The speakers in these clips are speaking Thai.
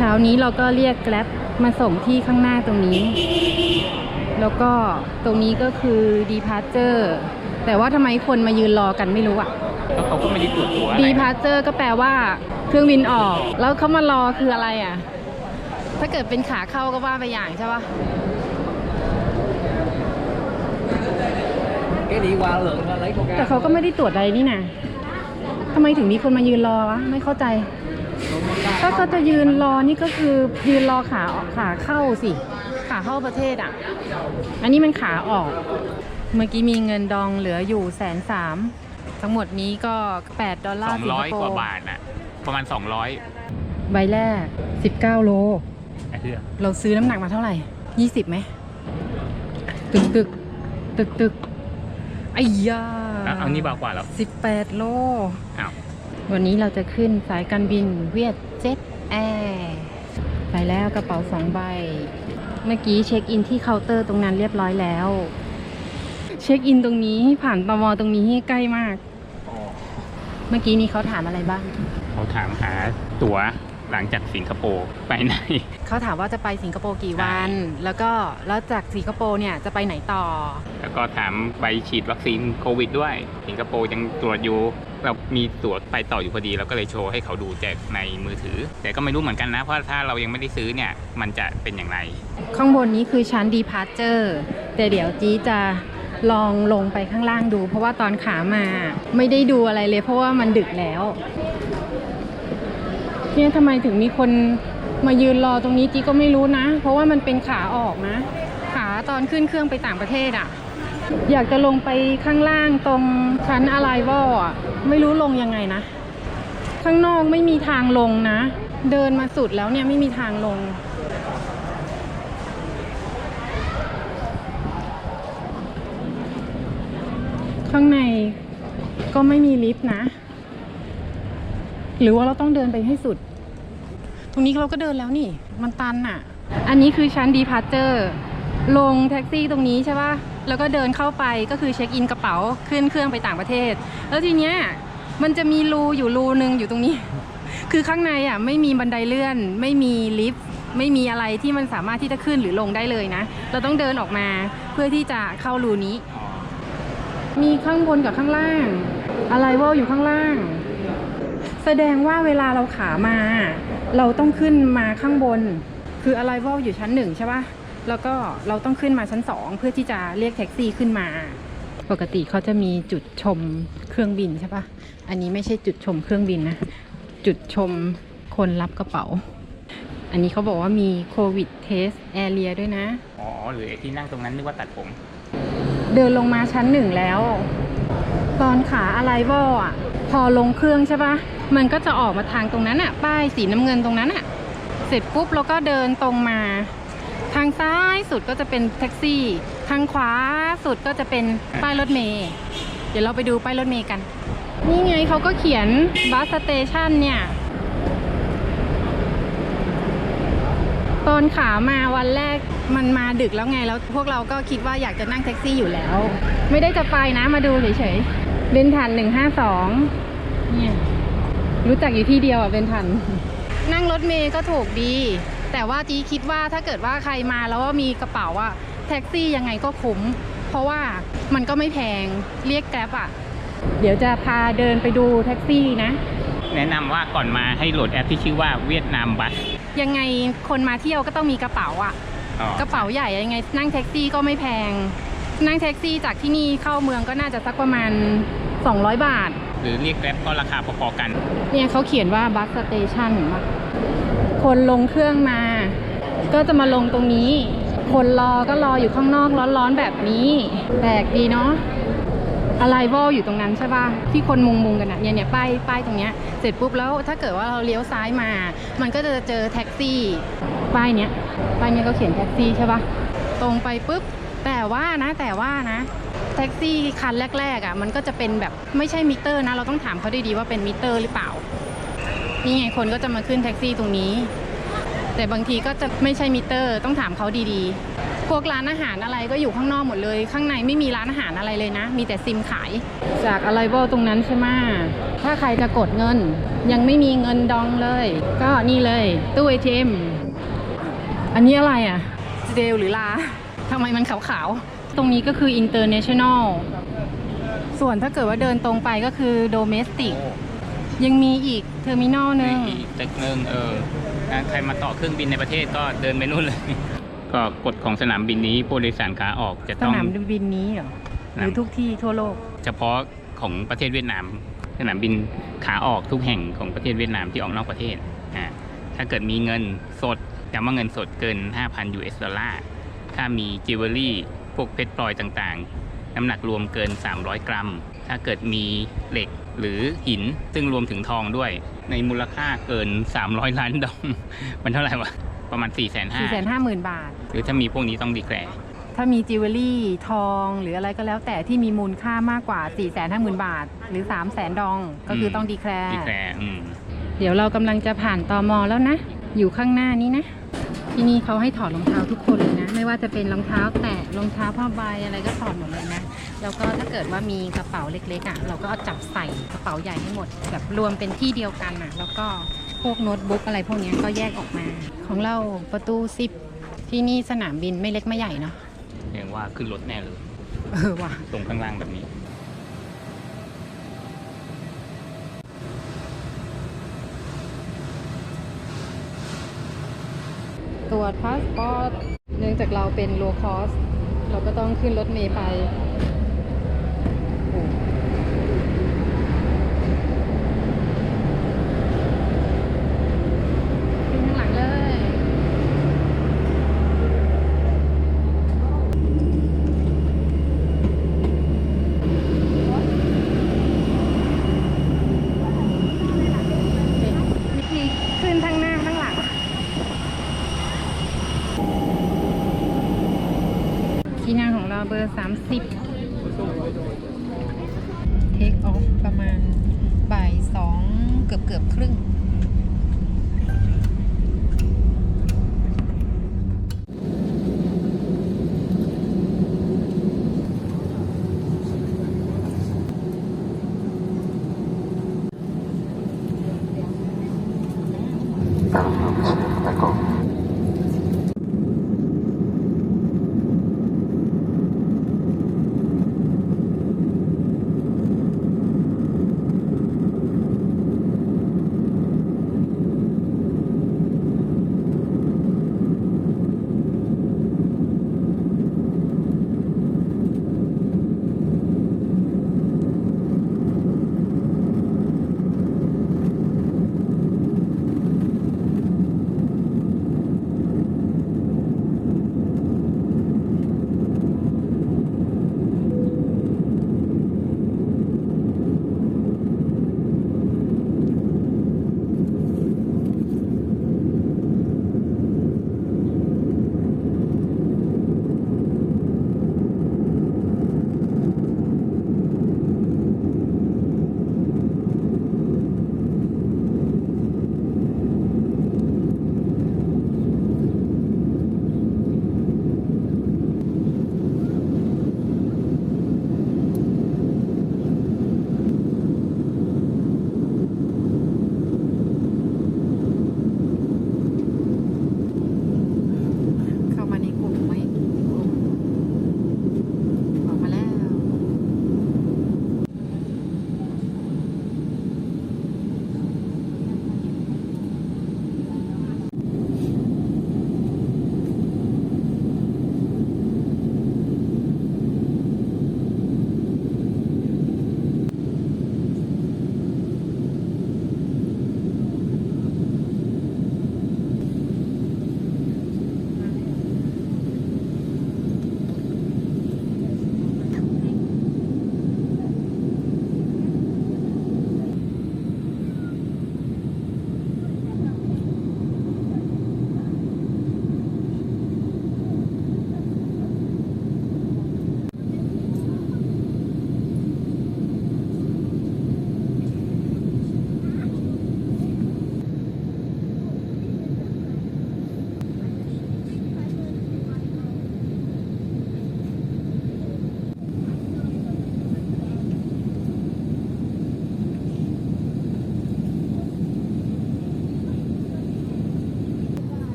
ช้านี้เราก็เรียกแกร็บมาส่งที่ข้างหน้าตรงนี้ แล้วก็ตรงนี้ก็คือ departure แต่ว่าทำไมคนมายืนรอกันไม่รู้อะแล้วเขาก็ไม่ได้ตรวจตัวอะไร departure ก็แปลว่าเครื่องบินออก แล้วเขามารอคืออะไรอะถ้าเกิดเป็นขาเข้าก็ว่าไปอย่างใช่ปะ cái đi qua lượng thôi lấy coca แต่เขาก็ไม่ได้ตรวจอะไรนี่นะทำไมถึงมีคนมายืนรอวะ ไม่เข้าใจ ถ้าเขาจะยืนรอนี่ก็คือยืนรอขาออกขาเข้าสิ ขาเข้าประเทศอะ อันนี้มันขาออก เมื่อกี้มีเงินดองเหลืออยู่แสนสามทั้งหมดนี้ก็ 8 ดอลลาสร์องสิงร้คอยโปกว่าร์บาทน่ะประมาณสองร้อยใบแรก 19 โลไอ้เหี้ยเราซื้อน้ำหนักมาเท่าไหร่ 20ไหม ตึกตึกตึกตึกไอ้ยาอะเอานี่เบากว่าแล้ว 18 โลอ้าววันนี้เราจะขึ้นสายการบินเวียด เจ็ตแอร์ไปแล้วกระเป๋าสองใบ เมื่อกี้เช็คอินที่เคาน์เตอร์ตรงนั้นเรียบร้อยแล้ว เช็คอินตรงนี้ผ่านตมตรงนี้ใกล้มาก เมื่อกี้นี้เขาถามอะไรบ้าง เขาถามหาตั๋วหลังจากสิงคโปร์ไปไหน เขาถามว่าจะไปสิงคโปร์กี่วัน แล้วก็แล้วจากสิงคโปร์เนี่ยจะไปไหนต่อ แล้วก็ถามใบฉีดวัคซีนโควิดด้วย สิงคโปร์ยังตรวจอยู่ เรามีตั๋วไปต่ออยู่พอดีเราก็เลยโชว์ให้เขาดูแจกในมือถือ แต่ก็ไม่รู้เหมือนกันนะ เพราะถ้าเรายังไม่ได้ซื้อเนี่ย มันจะเป็นอย่างไร ข้างบนนี้คือชั้น departure แต่เดี๋ยวจีจะลองลงไปข้างล่างดู เพราะว่าตอนขามาไม่ได้ดูอะไรเลย เพราะว่ามันดึกแล้วเนี่ยทำไมถึงมีคนมายืนรอตรงนี้จีก็ไม่รู้นะ เพราะว่ามันเป็นขาออกนะ ขาตอนขึ้นเครื่องไปต่างประเทศอะ่ะ อยากจะลงไปข้างล่างตรงชั้นอะไรวออะไม่รู้ลงยังไงนะ ข้างนอกไม่มีทางลงนะ เดินมาสุดแล้วเนี่ยไม่มีทางลง ข้างในก็ไม่มีลิฟต์นะ หรือว่าเราต้องเดินไปให้สุด ตรงนี้เราก็เดินแล้วนี่ มันตันอะอันนี้คือชั้นดีพาร์เจอร์ ลงแท็กซี่ตรงนี้ใช่ปะ แล้วก็เดินเข้าไปก็คือเช็คอินกระเป๋าขึ้นเครื่องไปต่างประเทศ แล้วทีเนี้ยมันจะมีรูอยู่รูหนึ่งอยู่ตรงนี้ คือข้างในอะไม่มีบันไดเลื่อน ไม่มีลิฟต์ไม่มีอะไรที่มันสามารถที่จะขึ้นหรือลงได้เลยนะ เราต้องเดินออกมาเพื่อที่จะเข้ารูนี้ มีข้างบนกับข้างล่าง อะไรว่าอยู่ข้างล่าง แสดงว่าเวลาเราขามา เราต้องขึ้นมาข้างบน คืออะไรว่าอยู่ชั้นหนึ่งใช่ปะ แล้วก็เราต้องขึ้นมาชั้นสองเพื่อที่จะเรียกแท็กซี่ขึ้นมา ปกติเขาจะมีจุดชมเครื่องบินใช่ปะอันนี้ไม่ใช่จุดชมเครื่องบินนะ จุดชมคนรับกระเป๋า อันนี้เขาบอกว่ามีโควิดเทสแอเรียด้วยนะ อ๋อ หรือไอ้ที่นั่งตรงนั้นนึกว่าตัดผม เดินลงมาชั้นหนึ่งแล้ว ตอนขาอะไรวออะ พอลงเครื่องใช่ปะมันก็จะออกมาทางตรงนั้นอะป้ายสีน้ำเงินตรงนั้นอะเสร็จปุ๊บเราก็เดินตรงมา ทางซ้ายสุดก็จะเป็นแท็กซี่ ทางขวาสุดก็จะเป็นป้ายรถเมย์เดี๋ยวเราไปดูป้ายรถเมย์กัน นี่ไงเขาก็เขียนบัสสเตชันเนี่ย ตอนขามาวันแรกมันมาดึกแล้วไงแล้วพวกเราก็คิดว่าอยากจะนั่งแท็กซี่อยู่แล้ว ไม่ได้จะไปนะมาดูเฉยๆเบนทันหนึ่งห้าสองเนี่ยรู้จักอยู่ที่เดียวอะเบนทัน นั่งรถเมย์ก็ถูกดี แต่ว่าจีคิดว่าถ้าเกิดว่าใครมาแล้วว่ามีกระเป๋าอะแท็กซี่ยังไงก็คุ้ม เพราะว่ามันก็ไม่แพงเรียกแกร็บอะเดี๋ยวจะพาเดินไปดูแท็กซี่นะ แนะนำว่าก่อนมาให้โหลดแอปที่ชื่อว่าเวียดนามบัสยังไงคนมาเที่ยวก็ต้องมีกระเป๋าอะอ๋อกระเป๋าใหญ่ยังไง นั่งแท็กซี่ก็ไม่แพง นั่งแท็กซี่จากที่นี่เข้าเมืองก็น่าจะสักประมาณ 200 บาท หรือเรียกแกร็บก็ราคาพอๆกัน เนี่ยเขาเขียนว่าบัสสเตชัน คนลงเครื่องมา ก็จะมาลงตรงนี้ คนรอก็รออยู่ข้างนอกร้อนๆแบบนี้แปลกดีเนาะอะไรวอลอยู่ตรงนั้นใช่ป่ะที่คนมุงมุงกันอะเนี่ยเนี่ยป้ายป้ายตรงเนี้ยเสร็จปุ๊บแล้วถ้าเกิดว่าเราเลี้ยวซ้ายมา มันก็จะเจอแท็กซี่ป้ายเนี้ยป้ายเนี้ยก็เขียนแท็กซี่ใช่ป่ะตรงไปปุ๊บแต่ว่านะแต่ว่านะ แท็กซี่คันแรกๆอะมันก็จะเป็นแบบไม่ใช่มิเตอร์นะ เราต้องถามเขาดีๆว่าเป็นมิเตอร์หรือเปล่า นี่ไงคนก็จะมาขึ้นแท็กซี่ตรงนี้ แต่บางทีก็จะไม่ใช่มิเตอร์ ต้องถามเขาดีๆ พวกร้านอาหารอะไรก็อยู่ข้างนอกหมดเลย ข้างในไม่มีร้านอาหารอะไรเลยนะ มีแต่ซิมขาย จากอะไรเวลตรงนั้นใช่ไหมถ้าใครจะกดเงิน ยังไม่มีเงินดองเลย ก็นี่เลยตู้ ATM อันนี้อะไรอะเดลหรือลาทำไมมันขาวๆ ตรงนี้ก็คือ international ส่วนถ้าเกิดว่าเดินตรงไปก็คือ domestic ยังมีอีกเทอร์มินอลหนึ่งอีกตึกหนึ่งเออถ้าใครมาต่อเครื่องบินในประเทศก็เดินไปนู่นเลย ก็กฎของสนามบินนี้ผู้โดยสารขาออกจะสต้อง นามบินนี้เหรอหรือทุกที่ทั่วโลก เฉพาะของประเทศเวียดนาม สนามบินขาออกทุกแห่งของประเทศเวียดนามที่ออกนอกประเทศอ่าถ้าเกิดมีเงินสดย้ำว่าเงินสดเกิน 5,000 US ดอลลาร์ถ้ามีจิวเวลรี่พวกเพชรพลอยต่างๆ น้ำหนักรวมเกิน 300 กรัม ถ้าเกิดมีเหล็ก หรือหินซึ่งรวมถึงทองด้วย ในมูลค่าเกิน 300 ล้านดองมันเท่าไหร่วะ ประมาณ4 5 0 0 0 450,000บาท หรือถ้ามีพวกนี้ต้องดีแคลร์ถ้ามีจิวเวลรี่ทองหรืออะไรก็แล้วแต่ที่มีมูลค่ามากกว่า 450,000 บาท หรือ 300,000ดองก็คือต้องดีแคลร์ดีแคลร์อืมเดี๋ยวเรากำลังจะผ่านตอมอแล้วนะ อยู่ข้างหน้านี้นะ ที่นี่เขาให้ถอดรองเท้าทุกคนเลยนะ ไม่ว่าจะเป็นรองเท้าแตะรองเท้าผ้าใบอะไรก็ถอดหมดเลยนะ แล้วก็ถ้าเกิดว่ามีกระเป๋าเล็กๆอะเราก็เอาจับใส่กระเป๋าใหญ่ให้หมด แบบรวมเป็นที่เดียวกันอะ แล้วก็พวกโน้ตบุ๊กอะไรพวกเนี้ยก็แยกออกมา ของเราประตูสิบที่นี่สนามบินไม่เล็กไม่ใหญ่เนาะเรียกว่าขึ้นรถแน่เลยเออว่ะตรงข้างล่างแบบนี้ตรวจพาสปอร์ต เนื่องจากเราเป็นโลคอส เราก็ต้องขึ้นรถเมย์ไปโอ้ขึ้นข้างหลังเลย วิธีขึ้นทั้งหน้าทั้งหลัง ที่นั่งของ เบอร์ 30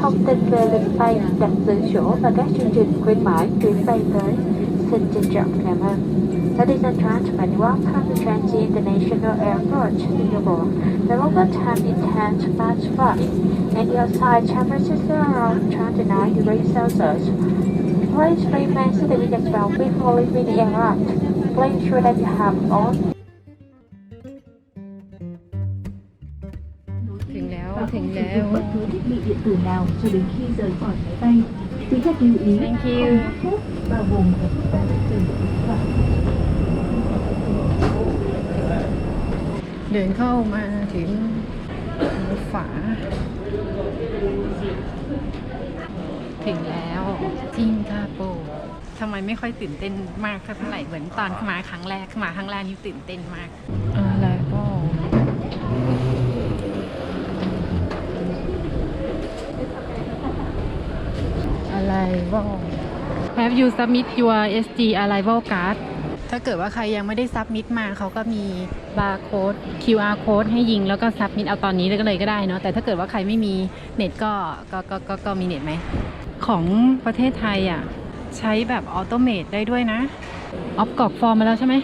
thông tin về lịch bay, đặt giữ chỗ và các chương trình khuyến mãi chuyến bay tới. Xin trân trọng cảm ơn. Ladies and gentlemen, welcome to Changi International Airport, Singapore. The local time is 10 past 5, and your side temperature is around 29 degrees Celsius. Please remain seated in the belt before leaving the aircraft. Please ensure that you have all ถึงแล้ว và ถึง không sử แล้ว dụng bất cứ thiết bị điện tử nào cho đến khi rời khỏi máy bay. Quý khách lưu ý Thank you. không hút thuốc bao gồm cả thuốc lá điện tử và เดินเข้ามาถึงฝา ถึงแล้วสิงคโปร์ทำไมไม่ค่อยตื่นเต้นมากเท่าไหร่เหมือนตอนมาครั้งแรกมาครั้งแรกนี่ตื่นเต้นมากอะไรก็ อะไรก็ Have you submit your SG arrival card ถ้าเกิดว่าใครยังไม่ได้ซับมิดมาเขาก็มีบาร์โค้ด QR code ให้ยิงแล้วก็ซับมิดเอาตอนนี้เลยก็เลยก็ได้เนาะแต่ถ้าเกิดว่าใครไม่มีเน็ตก็ก็ก็ก็ก็มีเน็ตไหม ของประเทศไทยอะ ใช้แบบออโตเมตได้ด้วยนะ ออฟกรอกฟอร์มมาแล้วใช่ไหม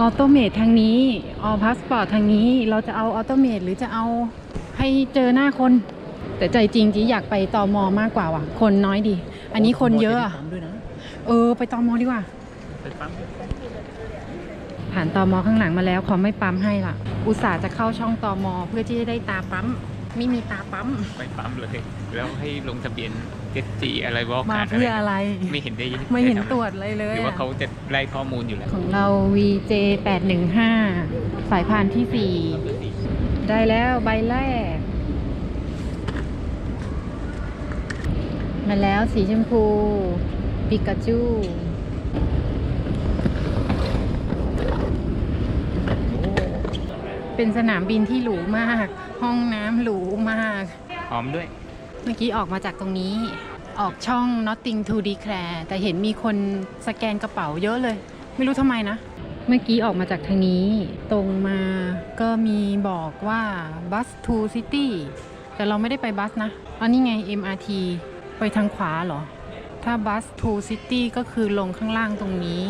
ออโตเมตทางนี้ออพาสปอร์ตทางนี้เราจะเอาออโตเมตหรือจะเอาให้เจอหน้าคน แต่ใจจริงจีอยากไปตอมอมากกว่าว่ะ คนน้อยดี อันนี้คนเยอะอะด้วยนะเออ ไปตอมอดีกว่า ไปปั๊มผ่านตอมอข้างหลังมาแล้วเขาไม่ปั๊มให้ล่ะ อุตส่าห์จะเข้าช่องตอมอเพื่อที่จะได้ตาปั๊ม ไม่มีตาปั๊ม ไปปั๊มเลย แล้วให้ลงทะเบียนเอสจีอะไรวอลมาการ์ดเพื่ออะไร ไม่เห็นได้ไม่เห็นด้ทำตรวจเลยเลยหรือว่าอะเขาจะไล่ข้อมูลอยู่แล้ว ของเรา VJ 815สายพานที่ 4 ได้แล้วใบแรก มาแล้วสีชมพู ปิกาจูเป็นสนามบินที่หรูมาก ห้องน้ำหรูมากพร้อมด้วย เมื่อกี้ออกมาจากตรงนี้ ออกช่อง Nothing to Declare แต่เห็นมีคนสแกนกระเป๋าเยอะเลย ไม่รู้ทำไมนะ เมื่อกี้ออกมาจากทางนี้ ตรงมาก็มีบอกว่า Bus to City แต่เราไม่ได้ไปบัสนะ อันนี้ไง MRT ไปทางขวาเหรอ ถ้า Bus to City ก็คือลงข้างล่างตรงนี้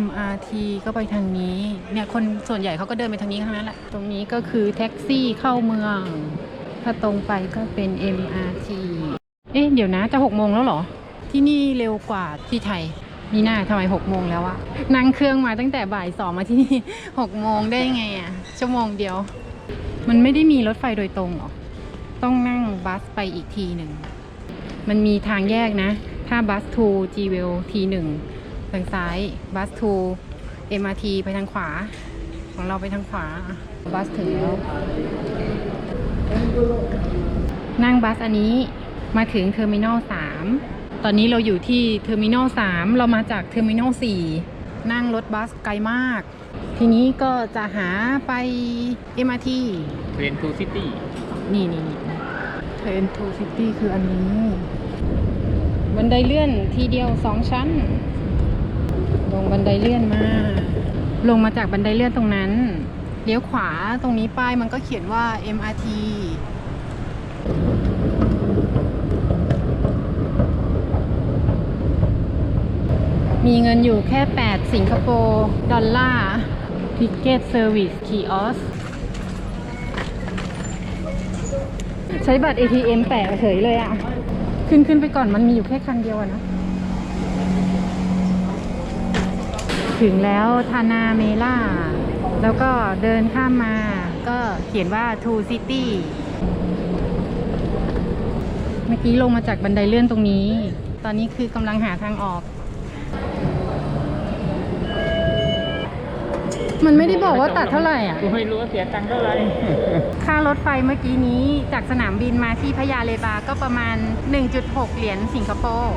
MRT ก็ไปทางนี้ เนี่ยคนส่วนใหญ่เขาก็เดินไปทางนี้ทั้งนั้นแหละ ตรงนี้ก็คือแท็กซี่เข้าเมือง ถ้าตรงไปก็เป็น MRT เอ๊ะเดี๋ยวนะจะหกโมงแล้วเหรอ ที่นี่เร็วกว่าที่ไทย นี่น่าทำไมหกโมงแล้วอะนั่งเครื่องมาตั้งแต่บ่ายสองมาที่นี่หกโมงได้ไงอะชั่วโมงเดียว มันไม่ได้มีรถไฟโดยตรงหรอ ต้องนั่งบัสไปอีกทีหนึ่ง มันมีทางแยกนะ ถ้าบัส to g w e l ทีหนึ่งทางซ้าย บัส to MRT ไปทางขวา ของเราไปทางขวาอะบัสถึงแล้ว นั่งบัสอันนี้มาถึงเทอร์มินอล3ตอนนี้เราอยู่ที่เทอร์มินอล3เรามาจากเทอร์มินอล4นั่งรถบัสไกลมาก ทีนี้ก็จะหาไป MRT เรียนทูซิตี้นี่นี่นี่ เทรนทูซิตี้คืออันนี้ บันไดเลื่อนทีเดียวสองชั้น ลงบันไดเลื่อนมา ลงมาจากบันไดเลื่อนตรงนั้น เลี้ยวขวาตรงนี้ป้ายมันก็เขียนว่า MRT มีเงินอยู่แค่ 8 สิงคโปร์ ดอลลาร์ทิเกตเซอร์วิสคีออส ใช้บัตร ATM แปะเฉยเลยอะขึ้นขึ้นไปก่อนมันมีอยู่แค่คันเดียวอะนะ ถึงแล้วทานาเมล่า แล้วก็เดินข้ามมาก็เขียนว่า t o City เมื่อกี้ลงมาจากบันไดเลื่อนตรงนี้ ตอนนี้คือกำลังหาทางออก มันไม่ได้บอกว่าตัดเท่าไหร่อะ กูไม่รู้ว่าเสียตังค์เท่าไหร่ ค่ารถไฟเมื่อกี้นี้จากสนามบินมาที่พะยาเลบาก็ประมาณ 1.6 เหรียญสิงคโปร์